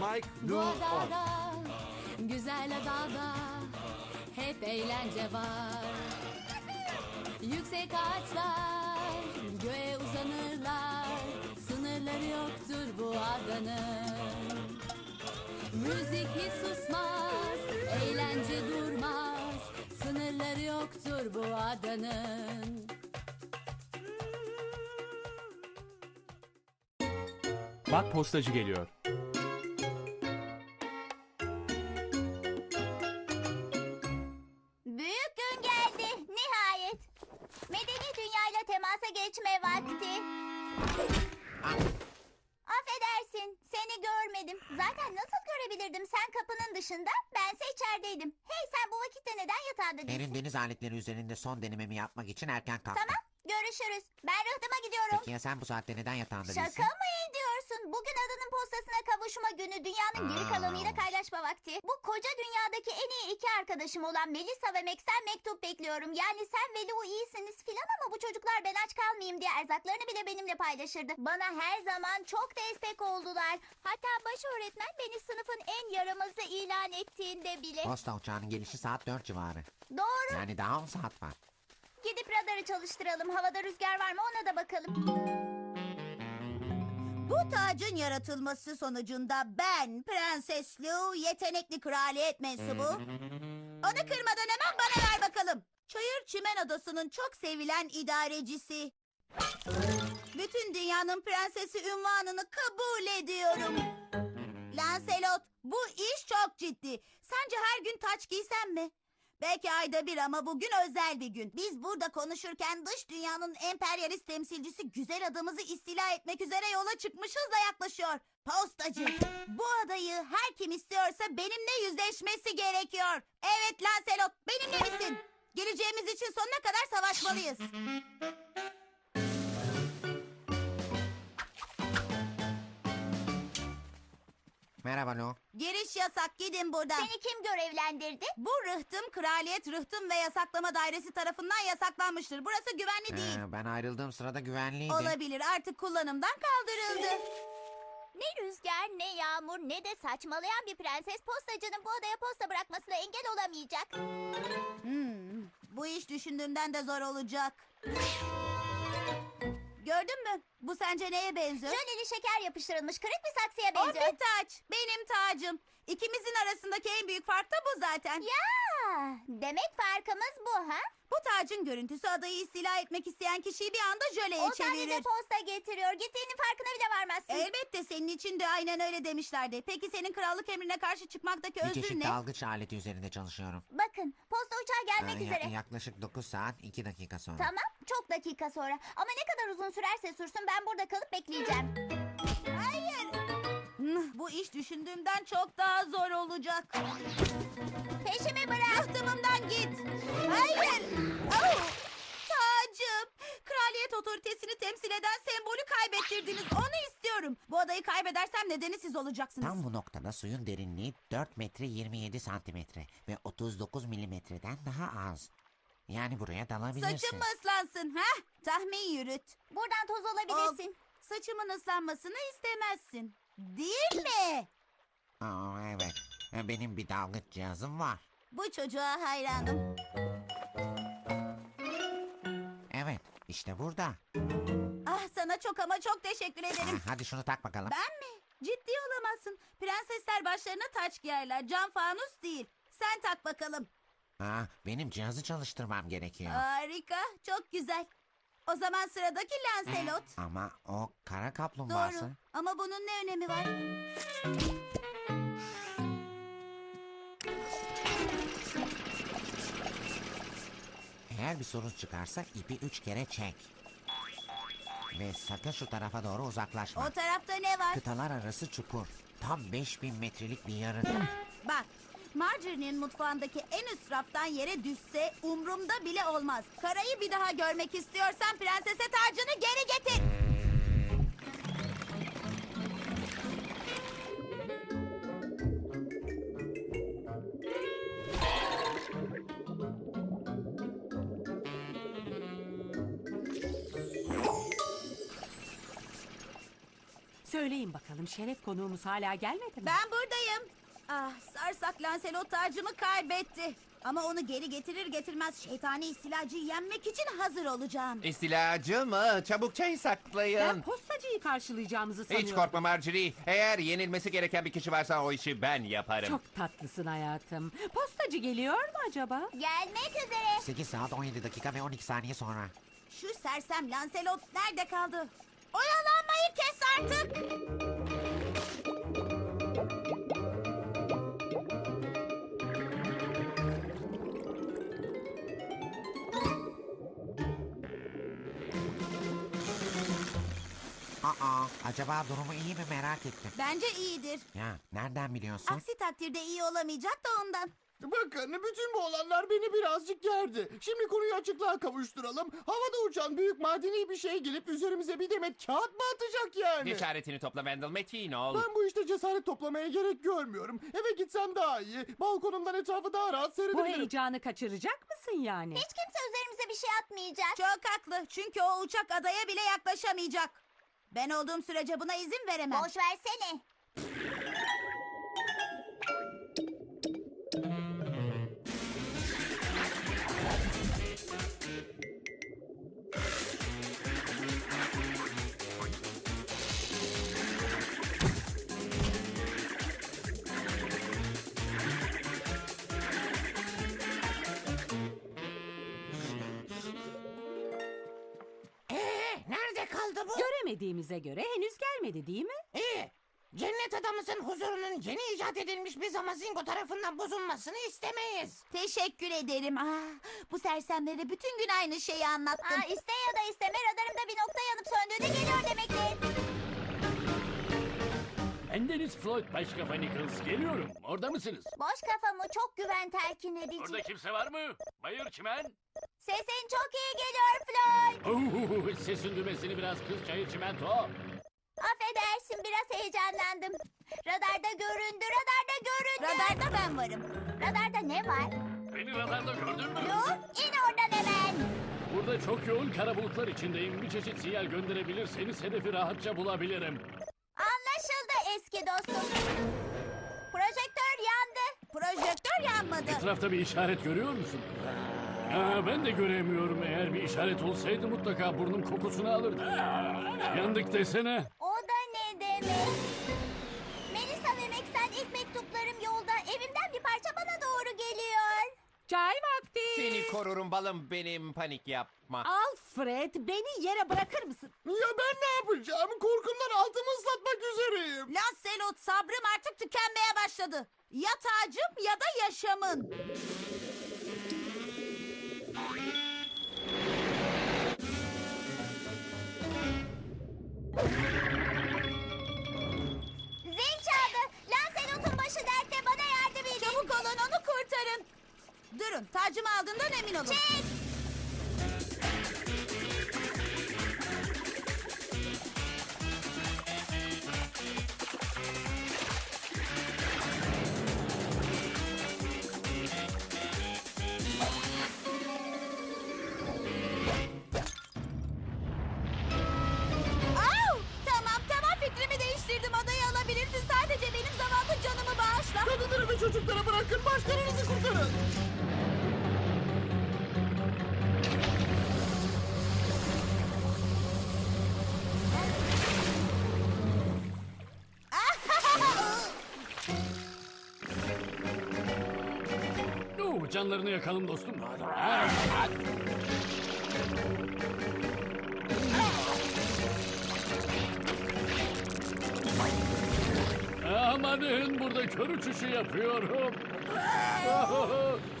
Mike, Bu Lou, On. adada, güzel adada hep eğlence var. Yüksek ağaçlar, göğe uzanırlar. Sınırları yoktur bu adanın. Müzik hiç susmaz, eğlence durmaz. Sınırları yoktur bu adanın. Bak postacı geliyor. Vakti. Affedersin seni görmedim. Zaten nasıl görebilirdim sen kapının dışında bense içerideydim. Hey sen bu vakitte neden yatağında değilsin? Derin deniz aletleri üzerinde son denememi yapmak için erken kalktım. Tamam görüşürüz. Ben rıhtıma gidiyorum. Peki ya sen bu saatte neden yatağında Şaka değilsin? mı ediyorsun? Bugün adanın postasına kavuşma günü dünyanın geri Aa. kalanıyla kaynaşma vakti. Bu koca dünyadaki en iyi iki arkadaşım olan Melissa ve Max'ten mektup bekliyorum. Yani sen ve Lou iyisiniz filan ama bu çocuklar ben aç kalmayayım diye erzaklarını bile benimle paylaşırdı. Bana her zaman çok destek oldular. Hatta baş öğretmen beni sınıfın en yaramazı ilan ettiğinde bile. Posta uçağının gelişi saat 4 civarı. Doğru. Yani daha 10 saat var. Gidip radarı çalıştıralım. Havada rüzgar var mı ona da bakalım. Bu tacın yaratılması sonucunda ben Prenses Lou yetenekli kraliyet mensubu. Onu kırmadan hemen bana ver bakalım. Çayır Çimen Adası'nın çok sevilen idarecisi. Bütün dünyanın prensesi ünvanını kabul ediyorum. Lancelot bu iş çok ciddi. Sence her gün taç giysem mi? Belki ayda bir ama bugün özel bir gün. Biz burada konuşurken dış dünyanın emperyalist temsilcisi güzel adamızı istila etmek üzere yola çıkmışız da yaklaşıyor. Postacı, bu adayı her kim istiyorsa benimle yüzleşmesi gerekiyor. Evet Lancelot, benimle misin? Geleceğimiz için sonuna kadar savaşmalıyız. Merhaba Lou. Giriş yasak, gidin buradan. Seni kim görevlendirdi? Bu rıhtım kraliyet rıhtım ve yasaklama dairesi tarafından yasaklanmıştır. Burası güvenli değil. Ee, ben ayrıldığım sırada güvenliydi. Olabilir artık kullanımdan kaldırıldı. Ne rüzgar, ne yağmur, ne de saçmalayan bir prenses postacının bu adaya posta bırakmasına engel olamayacak. Hmm, bu iş düşündüğümden de zor olacak. Gördün mü? Bu sence neye benziyor? Jöleli şeker yapıştırılmış kırık bir saksıya O benziyor. bir taç. Benim tacım. İkimizin arasındaki en büyük fark da bu zaten. Ya, demek farkımız bu ha? Bu tacın görüntüsü adayı istila etmek isteyen kişiyi bir anda jöleye O çevirir. posta getiriyor. Gittiğinin farkına bile varmazsın. Elbette senin için de aynen öyle demişlerdi. Peki senin krallık emrine karşı çıkmaktaki Bir özür çeşit ne? dalgıç aleti üzerinde çalışıyorum. Bakın, posta uçağı gelmek Ee, ya- üzere. yaklaşık 9 saat 2 dakika sonra. Tamam, çok dakika sonra. Ama ne kadar uzun sürerse sürsün ben burada kalıp bekleyeceğim. Hmm, Bu iş düşündüğümden çok daha zor olacak. Peşimi bırak. Rıhtımımdan git. Hayır. Au! Tacım. Kraliyet otoritesini temsil eden sembolü kaybettirdiniz. Onu istiyorum. Bu adayı kaybedersem nedeni siz olacaksınız. Tam bu noktada suyun derinliği 4 metre 27 santimetre ve 39 milimetreden daha az. Yani buraya dalabilirsin. Saçım mı ıslansın? Ha? Tahmin yürüt. Buradan toz olabilirsin. Saçımın ıslanmasını istemezsin. Değil mi? Aa, evet. Benim bir dalgıç cihazım var. Bu çocuğa hayranım. Evet, işte burada. Ah sana çok ama çok teşekkür ederim. hadi şunu tak bakalım. Ben mi? Ciddi olamazsın. Prensesler başlarına taç giyerler. Cam fanus değil. Sen tak bakalım. Aa, benim cihazı çalıştırmam gerekiyor. Harika. Çok güzel. O zaman sıradaki Lancelot. Ama o kara kaplumbağası. Doğru. Ama bunun ne önemi var? Eğer bir sorun çıkarsa ipi üç kere çek. Ve sakın şu tarafa doğru uzaklaşma. O tarafta ne var? Kıtalar arası çukur. Tam 5000 metrelik bir yarık. Bak. Marjorie'nin mutfağındaki en üst raftan yere düşse umrumda bile olmaz. Karayı bir daha görmek istiyorsan prensese tacını geri getir. Söyleyin bakalım şeref konuğumuz hala gelmedi mi? Ben buradayım. Ah, sarsak Lancelot tacımı kaybetti. Ama onu geri getirir getirmez şeytani istilacıyı yenmek için hazır olacağım. İstilacı mı? Çabuk Ben saklayın. postacıyı karşılayacağımızı sanıyorum. Hiç korkma Marjorie. Eğer yenilmesi gereken bir kişi varsa o işi ben yaparım. Çok tatlısın hayatım. Postacı geliyor mu acaba? Gelmek üzere. 8 saat 17 dakika ve 12 saniye sonra. Şu sersem Lancelot nerede kaldı? Oyalanmayı kes artık. Aa, acaba durumu iyi mi merak ettim. Bence iyidir. Ya nereden biliyorsun? Aksi takdirde iyi olamayacak da ondan. Bakın bütün bu olanlar beni birazcık gerdi. Şimdi konuyu açıklığa kavuşturalım. Havada uçan büyük madeni bir şey gelip üzerimize bir demet kağıt mı atacak yani? Cesaretini topla Wendell Metin ol. Ben bu işte cesaret toplamaya gerek görmüyorum. Eve gitsem daha iyi. Balkonumdan etrafı daha rahat Bu seyredebilirim. heyecanı kaçıracak mısın yani? Hiç kimse üzerimize bir şey atmayacak. Çok haklı. Çünkü o uçak adaya bile yaklaşamayacak. Ben olduğum sürece buna izin veremem. Boş versene. Bu? Göremediğimize göre henüz gelmedi değil mi? İyi. Cennet adamısın huzurunun yeni icat edilmiş bir Zamazingo tarafından bozulmasını istemeyiz. Teşekkür ederim. Ah, bu sersemlere bütün gün aynı şeyi anlattım. Aa, iste ya da isteme radarımda bir nokta yanıp söndüğünde geliyor demektir. Bendeniz Floyd Başkafa Nichols. Geliyorum. Orada mısınız? Boş kafamı çok güven telkin edici. Orada kimse var mı? Bayır çimen. Sesin çok iyi geliyor Floyd. Oo, sesin düğmesini biraz kız çayır çimento. Affedersin biraz heyecanlandım. Radarda göründü, radarda göründü. Radarda ben varım. Radarda ne var? Beni radarda gördün mü? Dur, in oradan hemen. Burada çok yoğun kara bulutlar içindeyim. Bir çeşit sinyal gönderebilirseniz hedefi rahatça bulabilirim. Eski dostum. Projektör yandı. Projektör yanmadı. Etrafta bir işaret görüyor musun? Ha, ben de göremiyorum. Eğer bir işaret olsaydı mutlaka burnum kokusunu alırdı. Yandık desene. O da ne demek? Melisa ve Meksen ilk mektuplarım yolda. Evimden bir parça bana doğru geliyor. Çay vakti. Seni korurum balım benim panik yapma. Alfred beni yere bırakır mısın? Ya ben ne yapacağım? Korkumdan altımı ıslatmak üzereyim. Lancelot sabrım artık tükenmeye başladı. Ya tacım ya da yaşamın. Au! Tamam tamam fikrimi değiştirdim adayı alabilirsin. Sadece benim zavallı canımı bağışla. Kadınları ve çocukları bırakın. Başlarınızı kurtarın. Canlarını yakalım dostum. Amanın burada kör uçuşu yapıyorum.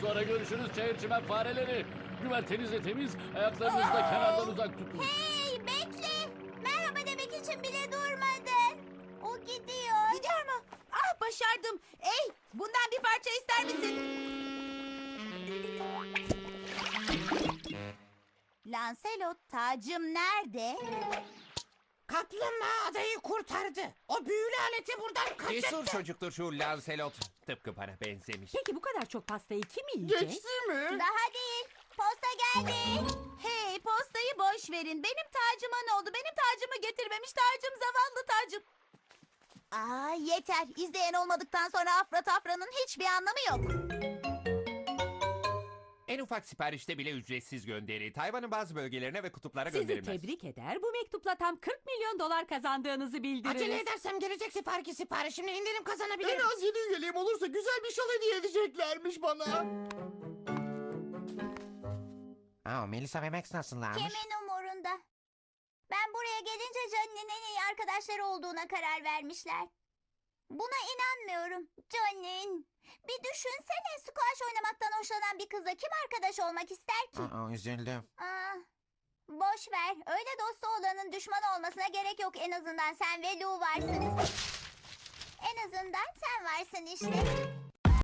Sonra görüşürüz çayır çimen fareleri. Güverteniz temiz, ayaklarınızı da kenardan uzak tutun. Hey bekle. Merhaba demek için bile durmadın. O gidiyor. Gidiyor mu? Ah başardım. Ey bundan bir parça ister misin? Lancelot tacım nerede? Kaplumbağa adayı kurtardı. O büyülü aleti buradan Cesur çocuktur şu Lancelot. Tıpkı bana benzemiş. Peki bu kadar çok pastayı kim yiyecek? Geçti mi? Daha değil. Posta geldi. Hey postayı boş verin. Benim tacıma ne oldu? Benim tacımı getirmemiş tacım zavallı tacım. Aa yeter. İzleyen olmadıktan sonra Afra Tafra'nın hiçbir anlamı yok. En ufak siparişte bile ücretsiz gönderi. Tayvan'ın bazı bölgelerine ve kutuplara Sizi gönderilmez. tebrik eder. Bu mektupla tam 40 milyon dolar kazandığınızı bildiririz. edersem gelecek siparişi siparişimle indirim En kazanabilirim. az yedi üyeliğim olursa güzel bir şal hediye edeceklermiş bana. Aa, Melisa ve Max nasıllarmış? Kimin umurunda? Ben buraya gelince Johnny'nin en iyi arkadaşları olduğuna karar vermişler. Buna inanmıyorum. Johnny, bir düşünsene squash oynamaktan hoşlanan bir kızla kim arkadaş olmak ister ki? Aa, üzüldüm. Aa, boş ver. Öyle dostu olanın düşman olmasına gerek yok. En azından sen ve Lou varsınız. En azından sen varsın işte.